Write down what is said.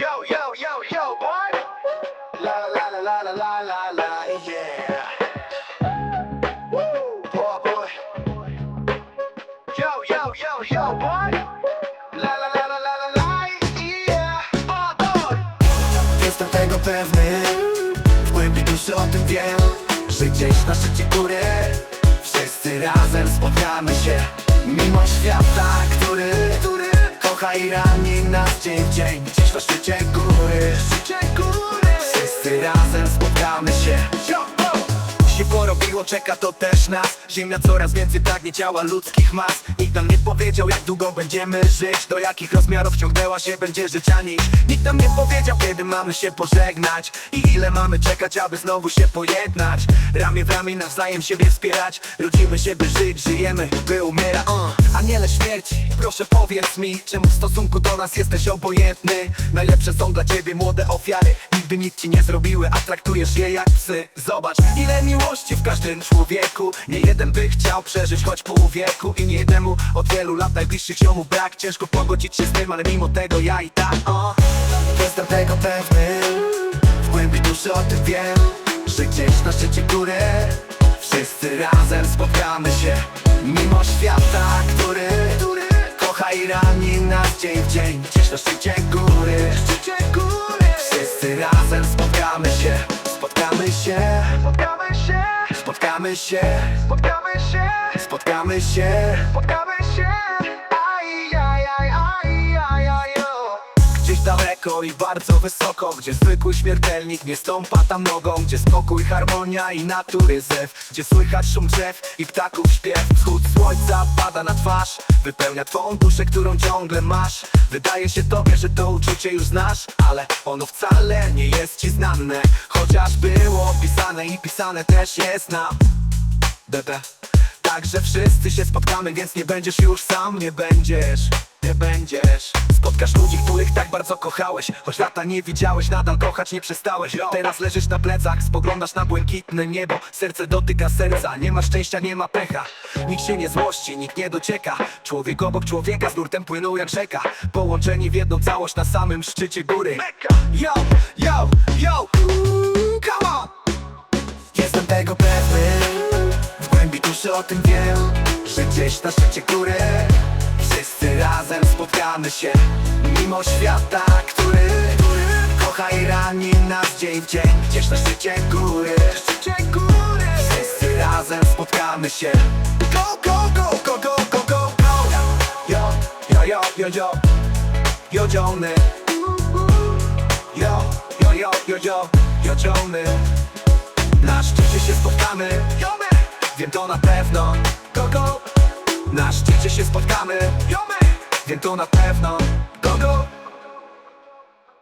Yo, yo, yo, yo, boy. Yeah. Yo, yo, yo, boy. Yeah. Jestem tego pewny W głębi duszy o tym wiem Że gdzieś na szczycie góry Wszyscy razem spotkamy się Mimo świata, który, który Kocha i rani nas dzień w dzień Gdzieś na szczycie góry Szczycie góry Wszyscy razem spotkamy się. Się porobiło, czeka to też nas. Ziemia coraz więcej pragnie ciała ludzkich mas. Nikt nam nie powiedział jak długo będziemy żyć. Do jakich rozmiarów ciągnęła się będzie życia nić Nikt nam nie powiedział kiedy mamy się pożegnać. I ile mamy czekać aby znowu się pojednać. Ramię w ramię nawzajem siebie wspierać. Rodzimy się by żyć, żyjemy by umierać. Uh. Aniele śmierci, proszę powiedz mi Czemu w stosunku do nas jesteś obojętny? Najlepsze są dla ciebie młode ofiary. Nigdy nic ci nie zrobiły, a traktujesz je jak psy. Zobacz, ile miłości w każdym człowieku. Nie jeden by chciał przeżyć choć pół wieku I nie jednemu od wielu lat najbliższych ziomu brak. Ciężko pogodzić się z tym, ale mimo tego ja i tak o, Jestem tego pewny. W głębi duszy o tym wiem Że gdzieś na szczycie góry Wszyscy razem spotkamy się. Mimo świata, który, Kocha i rani nas dzień w dzień. Gdzieś na Szczycie góry. Wszyscy razem spotkamy się Spotkamy się. Spotkamy się, Spotkamy się. Spotkamy Daleko i bardzo wysoko Gdzie zwykły śmiertelnik nie stąpa tam nogą Gdzie spokój, harmonia i natury zew Gdzie słychać szum drzew i ptaków śpiew. Wschód słońca pada na twarz Wypełnia twą duszę, którą ciągle masz. Wydaje się tobie, że to uczucie już znasz Ale ono wcale nie jest ci znane. Chociaż było pisane i pisane też jest nam Bebe Także wszyscy się spotkamy, więc nie będziesz już sam, nie będziesz Nie będziesz. Spotkasz ludzi, których tak bardzo kochałeś. Choć lata nie widziałeś, nadal kochać nie przestałeś. Teraz leżysz na plecach, spoglądasz na błękitne niebo. Serce dotyka serca, nie ma szczęścia, nie ma pecha. Nikt się nie złości, nikt nie docieka. Człowiek obok człowieka z nurtem płyną jak rzeka. Połączeni w jedną całość na samym szczycie góry. Yo, yo, yo, come on. Jestem tego pewny. W głębi duszy o tym wiem Że gdzieś na szczycie góry Wszyscy razem spotkamy się Mimo świata, który Kocha i rani nas dzień w dzień. Gdzieś na szczycie góry? Wszyscy razem spotkamy się. Go, go, go, go, go, go, go, go Yo, yo, yo, yo, yo. Yo, Johnny. Yo, yo, yo, yo, yo Yo, Johnny. Na szczycie się spotkamy! Wiem to na pewno. Go, go! Na szczycie się spotkamy! Wiem to na pewno